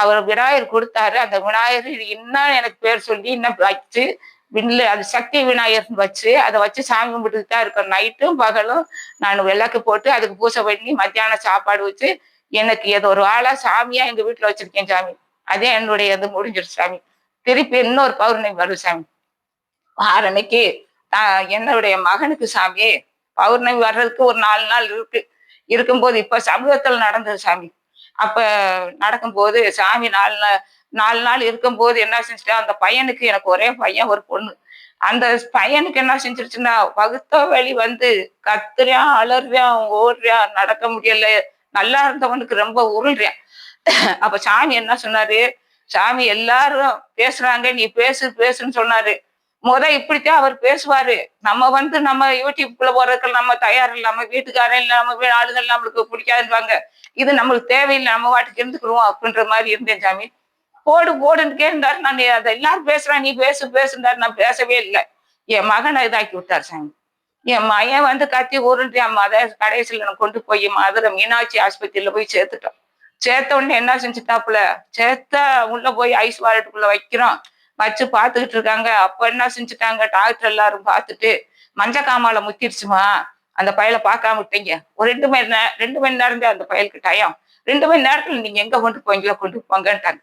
அவர் விநாயகர் கொடுத்தாரு. அந்த விநாயகர் இன்னும் எனக்கு பேர் சொல்லி இன்னும் வச்சு விண்ணில் அது சக்தி விநாயகர்னு வச்சு அதை வச்சு சாமி கும்பிட்டுட்டு தான் இருக்கோம். நைட்டும் பகலும் நான் விளக்கு போட்டு அதுக்கு பூஜை பண்ணி மத்தியானம் சாப்பாடு வச்சு எனக்கு ஏதோ ஒரு ஆளா சாமியா எங்க வீட்டுல வச்சிருக்கேன் சாமி. அதே என்னுடைய இது முடிஞ்சிடும் சாமி. திருப்பி இன்னொரு பௌர்ணமி வரும் சாமி. ஆரணிக்கு நான் என்னுடைய மகனுக்கு சாமி. பௌர்ணமி வர்றதுக்கு ஒரு நாலு நாள் இருக்கு. இருக்கும்போது இப்ப சமூகத்தில் நடந்தது சாமி. அப்ப நடக்கும்போது சாமி நாலு நாள் நாலு நாள் இருக்கும்போது என்ன செஞ்சுட்டா அந்த பையனுக்கு எனக்கு ஒரே பையன் ஒரு பொண்ணு. அந்த பையனுக்கு என்ன செஞ்சிருச்சுன்னா வகுத்த வழி வந்து கத்துறியான் அலறியான் ஓடுறான் நடக்க முடியல நல்லா இருந்தவனுக்கு ரொம்ப உருள்றான் அப்ப சாமி என்ன சொன்னாரு சாமி எல்லாரும் பேசுறாங்க நீ பேசு பேசுன்னு சொன்னாரு. முத இப்படித்தான் அவர் பேசுவாரு. நம்ம வந்து நம்ம யூடியூப்குள்ள போறதுக்கு நம்ம தயார் இல்லாம வீட்டுக்காரன் இல்லாம வீ- ஆளுகள் நம்மளுக்கு பிடிக்காதுவாங்க இது நம்மளுக்கு தேவையில்லை நம்ம வாட்டுக்கு இருந்துக்கிறோம் அப்படின்ற மாதிரி இருந்தேன் சாமி. போடு போடுன்னு கேட்டாரு. நான் அதை எல்லாரும் பேசுறான் நீ பேசு பேசுன்றாரு. நான் பேசவே இல்லை. என் மகனை இதாக்கி விட்டார் சாமி. என் மகன் வந்து கத்தி உருண்டு என் மத கடைசியில் நான் கொண்டு போய் மதுரை மீனாட்சி ஆஸ்பத்திரியில போய் சேர்த்துட்டோம் சேர்த்த உடனே என்ன செஞ்சுட்டாப்புல? சேர்த்த உள்ள போய் ஐஸ் வாலெட்டுக்குள்ள வைக்கிறோம் வச்சு பார்த்துக்கிட்டு இருக்காங்க. அப்ப என்ன செஞ்சுட்டாங்க? டாக்டர் எல்லாரும் பார்த்துட்டு மஞ்ச காமால முத்திருச்சுமா? அந்த பயலை பார்க்காம விட்டீங்க. ஒரு ரெண்டு மணி நேரம் ரெண்டு மணி நேரம் தான் அந்த பயலுக்கு டயம் ரெண்டு மணி நேரத்துல நீங்க எங்க கொண்டு போவீங்களோ கொண்டு போங்கன்ட்டாங்க.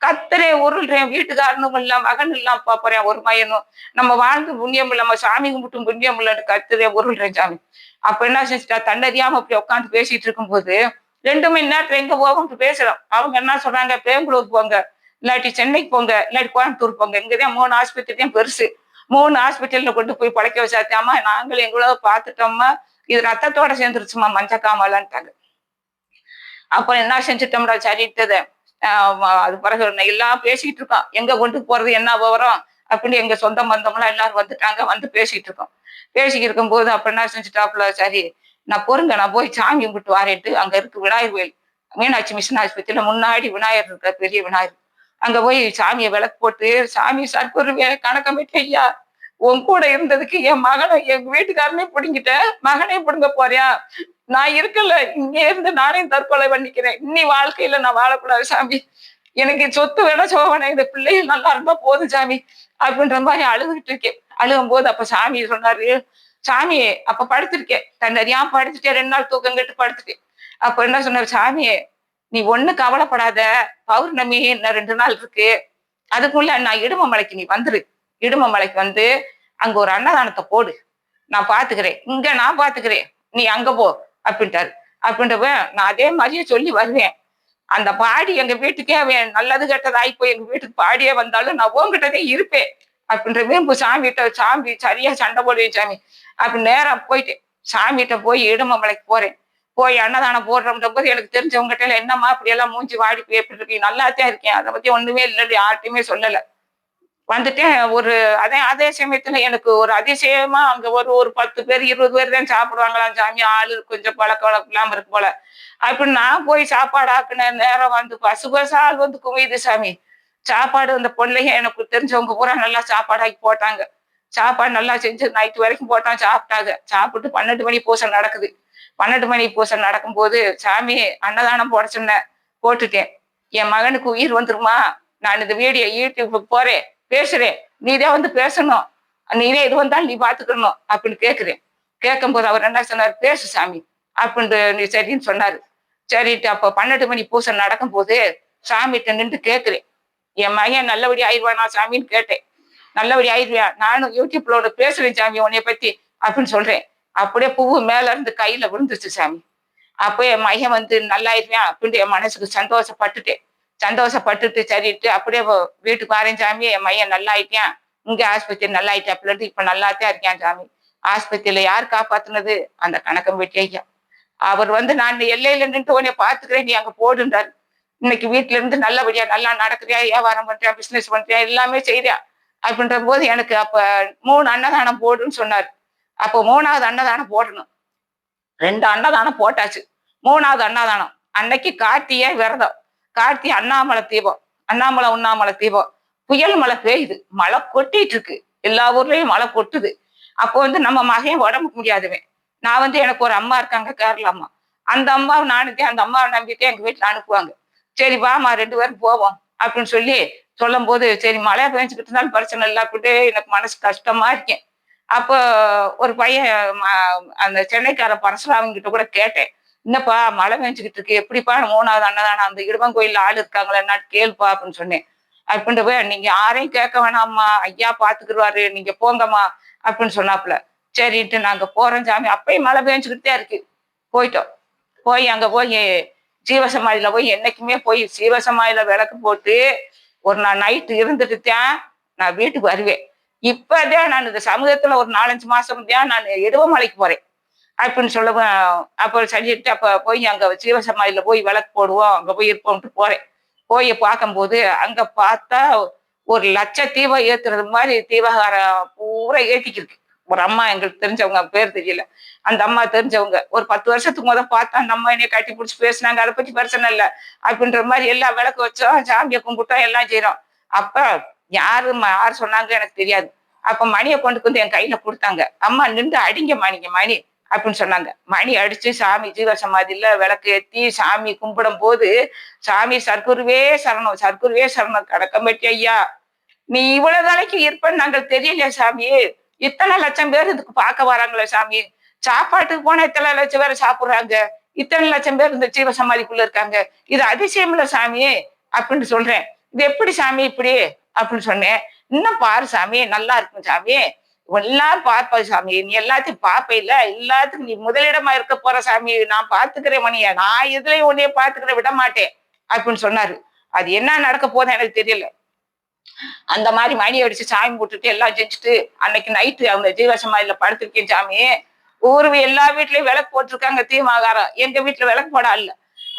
கத்துறேன் உருள்றேன் வீட்டுக்காரனும் இல்ல மகன் இல்லாம பாப்பறேன் ஒரு மயனும். நம்ம வாழ்ந்து புண்ணியம் நம்ம சாமி கும்பிட்டும் புண்ணியம் இல்லைன்னு கத்துறே உருள்றேன் சாமி. அப்ப என்ன செஞ்சுட்டா? தன்னறியாம அப்படி உட்காந்து பேசிட்டு இருக்கும்போது ரெண்டு மணி நேரத்துல எங்க போகும் பேசுறோம். அவங்க என்ன சொல்றாங்க பெங்களூர் போங்க. இல்லாட்டி சென்னைக்கு போங்க இல்லாட்டி கோயம்புத்தூர் போங்க. இங்கதான் மூணு ஆஸ்பத்திரி தான் பெருசு. மூணு ஹாஸ்பிட்டல்ல கொண்டு போய் பழைக்க வச்சாத்தாமா நாங்களும் எங்களோ பார்த்துட்டோம்மா. இது ரத்தத்தோட சேர்ந்துருச்சுமா மஞ்சக்காமலான்ட்டாங்க அப்புறம் என்ன செஞ்சுட்டோம்டா சரிட்டதை அது பிறகு நான் எல்லாம் பேசிட்டு இருக்கோம். எங்க கொண்டு போறது என்ன விவரம் அப்படின்னு எங்க சொந்த பந்தம்லாம் எல்லாரும் வந்துட்டாங்க வந்து பேசிட்டு இருக்கோம். பேசிக்கிட்டு இருக்கும்போது அப்ப என்ன செஞ்சுட்டாப்புல சரி நான் பொறுங்க நான் போய் சாமி கும்பிட்டு வாரேட்டு அங்க இருக்கு விநாயகர் கோயில். மீனாட்சி மிஷன் ஆஸ்பத்திரியில முன்னாடி விநாயகர் இருக்கிற பெரிய விநாயகர். அங்க போய் சாமியை விளக்கு போட்டு சாமி சர்க்குருவே கணக்கமிட்டு ஐயா உன் கூட இருந்ததுக்கு என் மகனை எங்க வீட்டுக்காரனே பிடிங்கிட்ட. மகனே பிடுங்க போறியா? நான் இருக்கல இங்க இருந்து நானே தற்கொலை பண்ணிக்கிறேன். இன்னி வாழ்க்கையில நான் வாழக்கூடாது சாமி. எனக்கு சொத்து வேணா சோகனை இந்த பிள்ளைகள் நல்லா இருந்தா போதும் சாமி அப்படின்ற மாதிரி அழுதுகிட்டு இருக்கேன். அழுகும் போது அப்ப சாமி சொன்னாரு சாமி அப்ப படுத்திருக்கேன். தன்னறியா படுத்துட்டேன். ரெண்டு நாள் தூக்கம் கெட்டு படுத்துட்டேன். அப்ப என்ன சொன்னாரு சாமியே நீ ஒண்ணு கவலைப்படாத. பௌர்ணமி இன்னும் ரெண்டு நாள் இருக்கு. அதுக்குள்ள நான் இடும மலைக்கு நீ வந்துரு. இடும மலைக்கு வந்து அங்க ஒரு அன்னதானத்தை போடு. நான் பாத்துக்கிறேன். இங்க நான் பாத்துக்கிறேன். நீ அங்க போ அப்படின்ட்டாரு. அப்படின்றப்ப நான் அதே மாதிரியே சொல்லி வருவேன். அந்த பாடி எங்க வீட்டுக்கே அவன் நல்லது கெட்டது ஆகி போய் எங்க வீட்டுக்கு பாடியே வந்தாலும் நான் உங்ககிட்டதே இருப்பேன். அப்படின்ற வீம்பு சாமிகிட்ட சாமி சரியா சண்டை போடுவேன் சாமி. அப்படி நேரம் போயிட்டு சாமிகிட்ட போய் இடும மலைக்கு போறேன். போய் அன்னதானம் போடுறோம்ன்ற போது எனக்கு தெரிஞ்சவங்ககிட்ட என்னம்மா அப்படி எல்லாம் மூஞ்சி வாடி போய் எப்படி இருக்கீங்க? தான் இருக்கேன். அதை பத்தி ஒண்ணுமே இல்லை யார்ட்டையுமே சொல்லல. வந்துட்டேன் ஒரு அதே அதே சமயத்துல எனக்கு ஒரு அதிசயமா அங்க ஒரு ஒரு பத்து பேர் இருபது பேர் தான் சாப்பிடுவாங்களாம் சாமி. ஆளு கொஞ்சம் பழக்க வழக்கம் இல்லாம இருக்கு போல. அப்படி நான் போய் சாப்பாடு ஆக்குன நேரம் வந்து பசு பசால் வந்து குவியுது சாமி. சாப்பாடு அந்த பொண்ணுங்க எனக்கு தெரிஞ்சவங்க பூரா நல்லா சாப்பாடு ஆக்கி போட்டாங்க. சாப்பாடு நல்லா செஞ்சு நைட்டு வரைக்கும் போட்டான் சாப்பிட்டாங்க. சாப்பிட்டு பன்னெண்டு மணி பூசை நடக்குது. பன்னெண்டு மணி பூசை நடக்கும்போது சாமி அன்னதானம் போட சொன்னேன். போட்டுட்டேன். என் மகனுக்கு உயிர் வந்துருமா? நான் இந்த வீடியோ யூடியூபுக்கு போறேன் பேசுறேன். நீதான் வந்து பேசணும். நீதே இது வந்தாலும் நீ பாத்துக்கணும் அப்படின்னு கேட்குறேன் கேட்கும்போது அவர் என்ன சொன்னார்? பேசு சாமி அப்படின்னு நீ சரின்னு சொன்னாரு. சரிட்டு அப்போ பன்னெண்டு மணி பூசை நடக்கும்போது சாமிகிட்ட நின்று கேட்குறேன் என் மகன் நல்லபடி ஆயிடுவானா சாமின்னு கேட்டேன். நல்லபடி ஆயிடுவியா? நானும் யூடியூப்ல உனக்கு பேசுறேன் சாமி உன்னைய பத்தி அப்படின்னு சொல்றேன். அப்படியே பூவு மேல இருந்து கையில விழுந்துச்சு சாமி. அப்போ என் மகன் வந்து நல்லாயிருவேன் அப்படின்னு என் மனசுக்கு சந்தோஷப்பட்டுட்டேன். சந்தோஷப்பட்டுட்டு சரிட்டு அப்படியே வீட்டுக்கு வரேன் சாமி. என் மையன் நல்லாயிட்டேன் இங்க ஆஸ்பத்திரி நல்லா ஆயிட்டேன் பிள்ளைட்டு இப்ப நல்லாத்தான் இருக்கேன் சாமி. ஆஸ்பத்திரியில யார் காப்பாத்துனது? அந்த கணக்கம் வெட்டி ஐயா. அவர் வந்து நான் எல்லையில நின்று உன்னை பாத்துக்கிறேன் நீ அங்க போடுன்றாரு. இன்னைக்கு வீட்டுல இருந்து நல்லபடியா நல்லா நடக்குறியா? வியாபாரம் பண்றியா? பிசினஸ் பண்றியா? எல்லாமே செய்றியா? அப்படின்ற போது எனக்கு அப்ப மூணு அன்னதானம் போடுன்னு சொன்னார். அப்போ மூணாவது அன்னதானம் போடணும். ரெண்டு அன்னதானம் போட்டாச்சு. மூணாவது அன்னதானம். அன்னைக்கு கார்த்திகை விரதம். கார்த்தி அண்ணாமலை தீபம். அண்ணாமலை உண்ணாமலை தீபம். புயல் மழை பெய்யுது. மழை கொட்டிட்டு இருக்கு. எல்லா ஊர்லயும் மழை கொட்டுது. அப்போ வந்து நம்ம மகன் உடம்புக்கு முடியாதவன் நான் வந்து எனக்கு ஒரு அம்மா இருக்காங்க கேரளா அம்மா. அந்த அம்மாவை நானுதே அந்த அம்மாவை நம்பிட்டே எங்க வீட்டுல அனுப்புவாங்க. சரி வாமா ரெண்டு பேரும் போவோம் அப்படின்னு சொல்லி சொல்லும் போது சரி மழை பெஞ்சுக்கிட்டு இருந்தாலும் பிரச்சனை இல்லை அப்படின்ட்டு எனக்கு மனசு கஷ்டமா இருக்கேன். அப்போ ஒரு பையன் அந்த சென்னைக்கார பரசுராமன் கிட்ட கூட கேட்டேன். என்னப்பா மழை பெஞ்சுக்கிட்டு இருக்கு. எப்படிப்பா மூணாவது அன்னதானம் அந்த இடுவன் கோயில்ல ஆள் இருக்காங்களா? என்ன கேளுப்பா அப்படின்னு சொன்னேன். அப்படின்ட்டு போய் நீங்க யாரையும் கேட்க வேணாம்மா. ஐயா பாத்துக்குருவாரு. நீங்க போங்கம்மா அப்படின்னு சொன்னாப்புல. சரின்ட்டு நாங்க போறோம் சாமி. அப்பயும் மழை பெஞ்சுக்கிட்டே இருக்கு. போயிட்டோம். போய் அங்க போய் ஜீவசமாதியில போய் என்னைக்குமே போய் ஜீவசமாதியில விளக்கு போட்டு ஒரு நான் நைட்டு இருந்துட்டு தான் நான் வீட்டுக்கு வருவேன். இப்பதான் நான் இந்த சமூகத்துல ஒரு நாலஞ்சு மாசம் தான் நான் இடுவமலைக்கு போறேன். அப்படின்னு சொல்லவும் அப்போ சொல்லிட்டு அப்ப போய் அங்க ஜீவசமாதியில போய் விளக்கு போடுவோம். அங்க போய் இருப்போம்ட்டு போறேன். போய் பார்க்கும்போது அங்க பார்த்தா ஒரு லட்ச தீபம் ஏத்துறது மாதிரி தீபகாரம் பூரா ஏத்திக்கிருக்கு. ஒரு அம்மா எங்களுக்கு தெரிஞ்சவங்க பேர் தெரியல. அந்த அம்மா தெரிஞ்சவங்க. ஒரு பத்து வருஷத்துக்கு முத பார்த்தா அந்த அம்மா என்னைய கட்டி பிடிச்சி பேசினாங்க. அதை பத்தி பிரச்சனை இல்லை. அப்படின்ற மாதிரி எல்லா விளக்கு வச்சோம். சாமியை கும்பிட்டோம். எல்லாம் செய்யறோம் அப்ப யாரு யார் சொன்னாங்க எனக்கு தெரியாது. அப்ப மணியை கொண்டு வந்து என் கையில கொடுத்தாங்க. அம்மா நின்று அடிங்க மணிங்க மணி அப்படின்னு சொன்னாங்க. மணி அடிச்சு சாமி ஜீவசமாதியில விளக்கு ஏத்தி சாமி கும்பிடும் போது சாமி சர்க்குருவே சரணம் சர்க்குருவே சரணம். கடக்கம்பட்டி ஐயா. நீ இவ்வளவு நாளைக்கு இருப்பன்னு நாங்கள் தெரியலையா சாமி இத்தனை லட்சம் பேர் இதுக்கு பார்க்க வராங்களே சாமி? சாப்பாட்டுக்கு போனா இத்தனை லட்சம் பேர் சாப்பிடுறாங்க. இத்தனை லட்சம் பேர் இந்த ஜீவ சமாதிக்குள்ள இருக்காங்க. இது அதிசயம் இல்ல சாமி அப்படின்னு சொல்றேன். இது எப்படி சாமி இப்படி? அப்படின்னு சொன்னேன். இன்னும் பாரு சாமி நல்லா இருக்கும் சாமி. எல்லாரும் பார்ப்ப சாமி. நீ எல்லாத்தையும் பார்ப்ப இல்ல. எல்லாத்துக்கும் நீ முதலிடமா இருக்க போற சாமி. நான் பாத்துக்கிறேன் மணிய. நான் இதுலயும் உன்னைய பாத்துக்கிற விட மாட்டேன். அப்படின்னு சொன்னாரு. அது என்ன நடக்க போதும் எனக்கு தெரியல. அந்த மாதிரி மணி அடிச்சு சாமி போட்டுட்டு எல்லாம் செஞ்சுட்டு அன்னைக்கு நைட்டு அந்த ஜீவசமாதியில படுத்திருக்கேன் சாமி. ஊரு எல்லா வீட்லயும் விளக்கு போட்டிருக்காங்க தீமாகாரம் எங்க வீட்டுல விளக்கு போட இல்ல.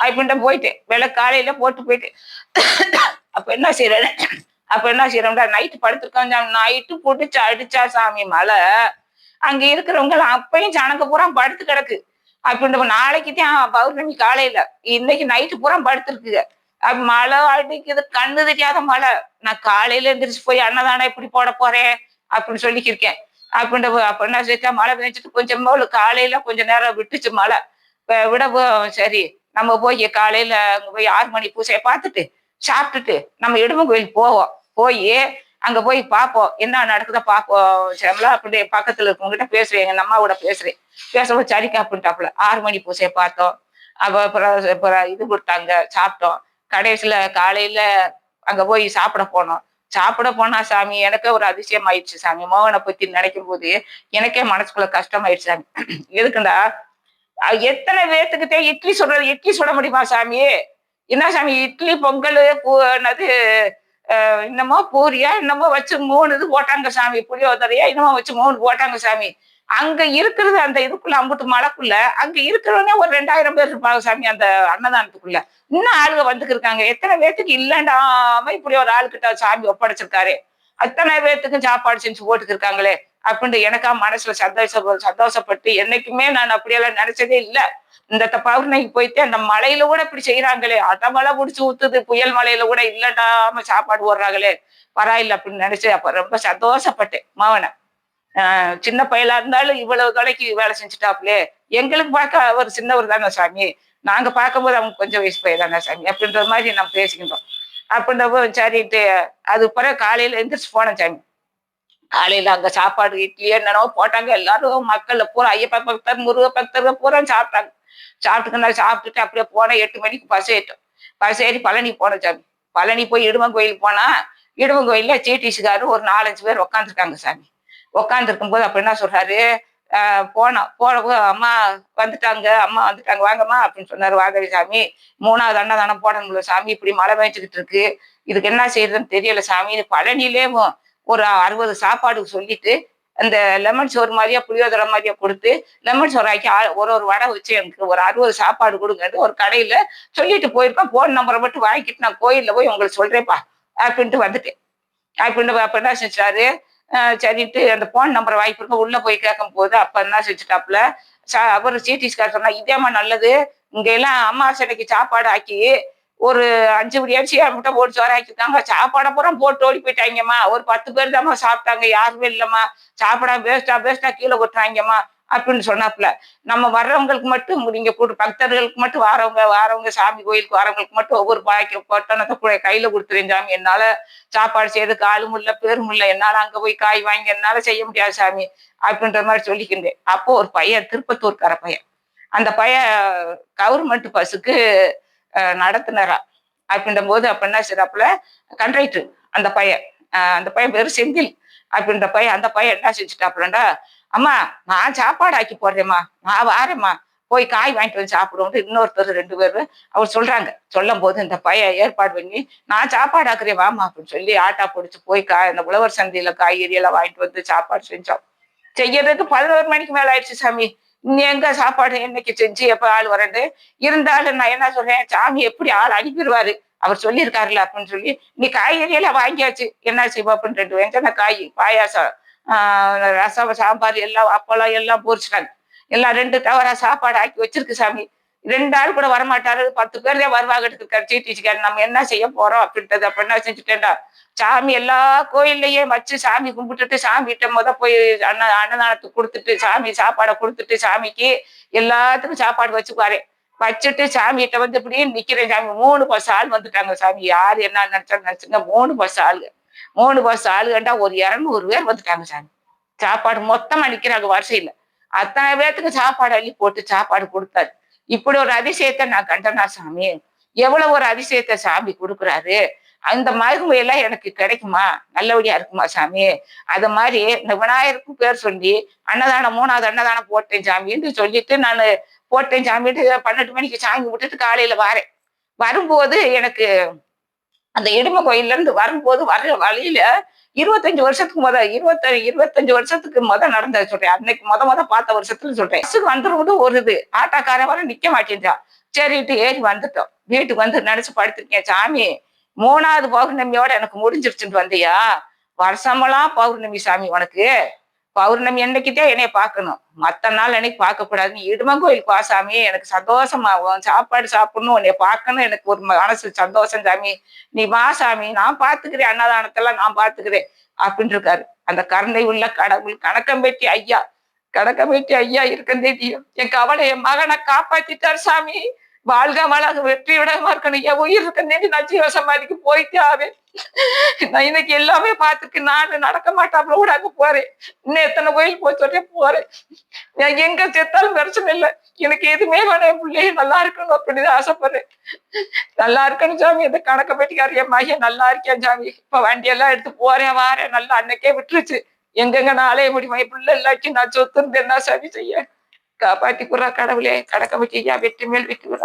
அப்படின்ட்டு போயிட்டேன். விளக்கு காலையில போட்டு போயிட்டேன் அப்ப என்ன செய்யறேன் அப்ப என்ன செய்யறோம்டா நைட்டு படுத்திருக்கோம் நைட்டு போட்டு அடிச்சா சாமி மழை அங்க இருக்கிறவங்க அப்பயும் ஜனங்க பூரா படுத்து கிடக்கு. அப்படின்ற நாளைக்கு தான் பௌர்ணமி காலையில. இன்னைக்கு நைட்டு பூரா படுத்திருக்குங்க. மழை அடிக்குது கண்ணு தெரியாத மழை. நான் காலையில எந்திரிச்சு போய் அன்னதானம் எப்படி போட போறேன் அப்படின்னு சொல்லிக்கிருக்கேன். அப்படின்ற அப்ப என்ன செஞ்சா மழை பெஞ்சிட்டு கொஞ்சம் போல காலையில கொஞ்ச நேரம் விட்டுச்சு மழை. விடவும் விட சரி நம்ம போய் காலையில அங்க போய் ஆறு மணி பூசையை பார்த்துட்டு சாப்பிட்டுட்டு நம்ம இடுமன் கோயில் போவோம். போய் அங்க போய் பார்ப்போம். என்ன நடக்குதோ பார்ப்போம். செமலா அப்படி பக்கத்துல இருக்கவங்ககிட்ட பேசுறேன். எங்க அம்மாவோட பேசுறேன். பேசும்போது சரிக்கா அப்படின்ட்டாப்புல. ஆறு மணி பூசையை பார்த்தோம். அப்ப அப்புறம் அப்புறம் இது கொடுத்தாங்க சாப்பிட்டோம். கடைசியில காலையில அங்க போய் சாப்பிட போனோம். சாப்பிட போனா சாமி எனக்கே ஒரு அதிசயம் ஆயிடுச்சு சாமி. மோகனை பத்தி நினைக்கும் போது எனக்கே மனசுக்குள்ள கஷ்டமாயிடுச்சு சாமி. எதுக்குண்டா எத்தனை பேர்த்துக்கிட்டே இட்லி சுடுறது இட்லி சுட முடியுமா சாமி? என்ன சாமி இட்லி பொங்கல் பூ என்னது என்னமோ பூரியா என்னமோ வச்சு மூணு இது போட்டாங்க சாமி. புளியோதரையா என்னமோ வச்சு மூணு போட்டாங்க சாமி. அங்க இருக்கிறது அந்த இதுக்குள்ள அம்புட்டு மலைக்குள்ள அங்க இருக்கிறவனே ஒரு ரெண்டாயிரம் பேர் இருப்பாங்க சாமி அந்த அன்னதானத்துக்குள்ள. இன்னும் ஆளுங்க வந்துக்கு இருக்காங்க. எத்தனை பேர்த்துக்கு இல்லைண்டாம இப்படி ஒரு ஆளுக்கிட்ட சாமி ஒப்படைச்சிருக்காரு. அத்தனை பேர்த்துக்கும் சாப்பாடு செஞ்சு போட்டுக்கு இருக்காங்களே. அப்படின்னு எனக்கா மனசுல சந்தோஷ சந்தோஷப்பட்டு என்னைக்குமே நான் அப்படியெல்லாம் நினைச்சதே இல்ல. இந்த த- பௌர்ணமிக்கு போயிட்டு அந்த மலையில கூட இப்படி செய்யறாங்களே அடமலை பிடிச்சி ஊத்துது புயல் மலையில கூட இல்லைண்டாம சாப்பாடு ஓடுறாங்களே பரவாயில்ல அப்படின்னு நினைச்சு அப்ப ரொம்ப சந்தோஷப்பட்டேன் மவனை. சின்ன பையலா இருந்தாலும் இவ்வளவு தொலைக்கு வேலை செஞ்சுட்டாப்லே. எங்களுக்கு பார்க்க அவர் சின்னவர் தானே சாமி. நாங்க பார்க்கும்போது அவங்க கொஞ்சம் வயசு பையன் தானே சாமி. அப்படின்ற மாதிரி நம்ம பேசிக்கிட்டோம் அப்படின்றப்போ சரிட்டு அது பிறகு காலையில எந்திரிச்சு போனேன் சாமி. காலையில அங்க சாப்பாடு இட்லி என்னென்னவோ போட்டாங்க. எல்லாரும் மக்கள் பூரா ஐயப்ப பக்தர் முருக பக்தர்கள் பூரா சாப்பிட்டாங்க. சாப்பிட்டுக்குன்னா சாப்பிட்டுட்டு அப்படியே போனேன். எட்டு மணிக்கு பஸ் ஏற்றோம் பஸ் ஏறி பழனி போனோம் சாமி. பழனி போய் இடுமன் கோயில் போனா இடுமன் கோயில்ல சீட்டிஸுக்காரு ஒரு நாலஞ்சு பேர் உட்காந்துருக்காங்க சாமி. உட்காந்துருக்கும் போது அப்ப என்ன சொல்றாரு? போனோம் போனப்போ அம்மா வந்துட்டாங்க அம்மா வந்துட்டாங்க வாங்கம்மா அப்படின்னு சொன்னாரு வாகவி சாமி மூணாவது அன்னதானம் போடணும்ல சாமி இப்படி மழை பெஞ்சுக்கிட்டு இருக்கு. இதுக்கு என்ன செய்யறதுன்னு தெரியல சாமி. பழனிலே ஒரு அறுபது சாப்பாடு சொல்லிட்டு அந்த லெமன் சோறு மாதிரியா புளியோதரை மாதிரியா கொடுத்து லெமன் சோறு ஆக்கி ஆ- ஒரு ஒரு வடை வச்சு எனக்கு ஒரு அறுபது சாப்பாடு கொடுங்கன்னு ஒரு கடையில சொல்லிட்டு போயிருக்கேன் போன் நம்பரை மட்டும் வாங்கிட்டு நான் கோயில்ல போய் உங்களுக்கு சொல்றேன்ப்பா அப்படின்ட்டு வந்துட்டேன். அப்படின்ட்டு அப்ப என்ன செஞ்சாரு? சரிட்டு அந்த போன் நம்பரை வாங்கிட்டு உள்ள போய் கேட்கும் போது அப்ப என்ன செஞ்சுட்டாப்புல? சா- அவர் சிடிஸ்கார் சொன்னா இதேமா நல்லது. இங்க எல்லாம் அம்மா அம்மாசனைக்கு சாப்பாடு ஆக்கி ஒரு அஞ்சு படி அரிசி முட்டை போட்டு சோறு ஆக்கிருக்காங்க சாப்பாடை பூரா போட்டு ஓடி போயிட்டாங்கம்மா. ஒரு பத்து பேர் தாம்மா சாப்பிட்டாங்க. யாருமே இல்லம்மா. சாப்பிடாம வேஸ்டா வேஸ்டா கீழே கொட்டுறாங்கம்மா அப்படின்னு சொன்னாப்புல. நம்ம வர்றவங்களுக்கு மட்டும் நீங்க கூட்டு பக்தர்களுக்கு மட்டும் வாரவங்க வாரவங்க சாமி கோயிலுக்கு வரவங்களுக்கு மட்டும் ஒவ்வொரு பாய்க்கு பொட்டணத்தை கூட கையில கொடுத்துருங்க சாமி. என்னால சாப்பாடு செய்யறது காலும் இல்ல பேரும் இல்ல. என்னால அங்க போய் காய் வாங்கி என்னால செய்ய முடியாது சாமி அப்படின்ற மாதிரி சொல்லிக்கின்றேன். அப்போ ஒரு பையன் திருப்பத்தூர்கார பையன். அந்த பையன் கவர்மெண்ட் பஸ்ஸுக்கு நடத்துனரா. அப்படின்ற போது அப்ப என்ன செய்யறாப்புல கண்ட்ரைட்டர் அந்த பையன். அந்த பையன் பேரு செந்தில். அப்படின்ற பையன் அந்த பையன் என்ன செஞ்சுட்டாப்புலண்டா அம்மா நான் சாப்பாடு ஆக்கி போடுறேம்மா. நான் வாரேம்மா. போய் காய் வாங்கிட்டு வந்து சாப்பிடுவோம் இன்னொருத்தர் ரெண்டு பேரும் அவர் சொல்றாங்க. சொல்லும் போது இந்த பையன் ஏற்பாடு பண்ணி நான் சாப்பாடு ஆக்குறேன் வாமா அப்படின்னு சொல்லி ஆட்டா பிடிச்சி போய் காய் அந்த உழவர் சந்தையில காய்கறி எல்லாம் வாங்கிட்டு வந்து சாப்பாடு செஞ்சோம். செய்யறதுக்கு பதினோரு மணிக்கு மேல ஆயிடுச்சு சாமி. நீ எங்க சாப்பாடு என்னைக்கு செஞ்சு எப்ப ஆள் வரண்டு இருந்தாலும் நான் என்ன சொல்றேன் சாமி எப்படி ஆள் அனுப்பிடுவாரு? அவர் சொல்லியிருக்காருல்ல அப்படின்னு சொல்லி நீ காய்கறி எல்லாம் வாங்கியாச்சு என்ன செய்வோம் அப்படின்னு ரெண்டு வெஞ்சன காய் பாயாசம் ரசம் சாம்பார் எல்லாம் அப்பளம் எல்லாம் பொரிச்சிட்டாங்க. எல்லாம் ரெண்டு டவரா சாப்பாடு ஆக்கி வச்சிருக்கு சாமி. ரெண்டு ஆள் கூட வரமாட்டாரு. பத்து பேர் தான் வருவாங்க. சீட்டிச்சுக்காரு நம்ம என்ன செய்ய போறோம் அப்படின்றது அப்ப என்ன செஞ்சுட்டேன்டா? சாமி எல்லா கோயில்லையும் வச்சு சாமி கும்பிட்டுட்டு சாமிகிட்ட முத போய் அன்ன அன்னதானத்துக்கு கொடுத்துட்டு சாமி சாப்பாடை கொடுத்துட்டு சாமிக்கு எல்லாத்துக்கும் சாப்பாடு வச்சுக்குவாரு. வச்சுட்டு சாமிகிட்ட வந்து இப்படியே நிக்கிறேன் சாமி. மூணு பஸ் ஆள் வந்துட்டாங்க சாமி. யாரு என்ன நினைச்சா நினைச்சுங்க. மூணு பஸ் ஆளுங்க. மூணு பஸ் ஆளுகண்டா ஒரு இரநூறு பேர் வந்துட்டாங்க சாமி சாப்பாடு மொத்தமா நிக்கிறாங்க வரிசையில. அத்தனை பேர்த்துக்கு சாப்பாடு அள்ளி போட்டு சாப்பாடு கொடுத்தாரு. இப்படி ஒரு அதிசயத்தை நான் கண்டனா சாமி? எவ்வளவு ஒரு அதிசயத்தை சாமி கொடுக்குறாரு? அந்த மருகுமையெல்லாம் எல்லாம் எனக்கு கிடைக்குமா? நல்லபடியா இருக்குமா சாமி? அது மாதிரி இந்த விநாயகருக்கும் பேர் சொல்லி அன்னதானம் மூணாவது அன்னதானம் போட்டேன் சாமின்னு சொல்லிட்டு நான் போட்டேன் சாமிட்டு பன்னெண்டு மணிக்கு சாமி விட்டுட்டு காலையில வாரேன். வரும்போது எனக்கு அந்த இடும கோயில்ல இருந்து வரும்போது வர்ற வழியில இருபத்தஞ்சு வருஷத்துக்கு முத இருபத்த இருபத்தஞ்சு வருஷத்துக்கு முத நடந்தது சொல்றேன். அன்னைக்கு முத முத பார்த்த வருஷத்துல சொல்றேன். பஸ்ஸுக்கு வந்துருவது ஒரு இது. ஆட்டோக்காரன் வர நிக்க மாட்டேன்றான் சரிட்டு ஏறி வந்துட்டோம். வீட்டுக்கு வந்து நினைச்சு படுத்திருக்கேன். சாமி மூணாவது பௌர்ணமியோட எனக்கு முடிஞ்சிருச்சுட்டு வந்தியா? வருஷமெல்லாம் பௌர்ணமி சாமி உனக்கு. பௌர்ணமி என்னைக்குதான் என்னைய பார்க்கணும். மத்த நாள் அன்னைக்கு பார்க்க கூடாது நீ இடுமன் கோயிலுக்கு வா சாமி எனக்கு சந்தோஷமாகும் சாப்பாடு சாப்பிடணும் உன்னை பார்க்கணும் எனக்கு ஒரு மனசு சந்தோஷம் சாமி. நீ வா சாமி நான் பாத்துக்கிறேன் அன்னதானத்தெல்லாம் நான் பாத்துக்கிறேன் அப்படின்னு இருக்காரு அந்த கருணை உள்ள கடவுள் கணக்கம்பெட்டி ஐயா கணக்கம் பெட்டி ஐயா இருக்கந்தே என் கவலை என் மகனை காப்பாத்திட்டார் சாமி. வாழ்க வளக வெற்றியுடமா இருக்கணும் என் உயிர் இருக்கேன் நான் ஜீவசமாதிக்கு போயிட்டே ஆவேன். நான் இன்னைக்கு எல்லாமே பார்த்துக்கு நான் நடக்க மாட்டாப்புல கூட அங்க போறேன். இன்னும் எத்தனை கோயில் போய் சொல்லி போறேன். நான் எங்க செத்தாலும் பிரச்சனை இல்லை. எனக்கு எதுவுமே வேணும்? என் பிள்ளைய நல்லா இருக்கணும் அப்படிதான் ஆசைப்படுறேன். நல்லா இருக்கணும் சாமி. இந்த கணக்க பெட்டிக்கார என் மகன் நல்லா இருக்கேன் சாமி? இப்ப வண்டி எல்லாம் எடுத்து போறேன் வாரேன். நல்லா அன்னைக்கே விட்டுருச்சு. எங்கெங்க நான் அலைய முடியுமா? என் பிள்ளை இல்லாச்சும் நான் சொத்துருந்தேன் என்ன சாமி செய்ய? കാപ്പാറ്റിക്കുറ കടവിലെ കടക്കമിറ്റി ഞാൻ വെറ്റുമേൽ വിറ്റുകുറ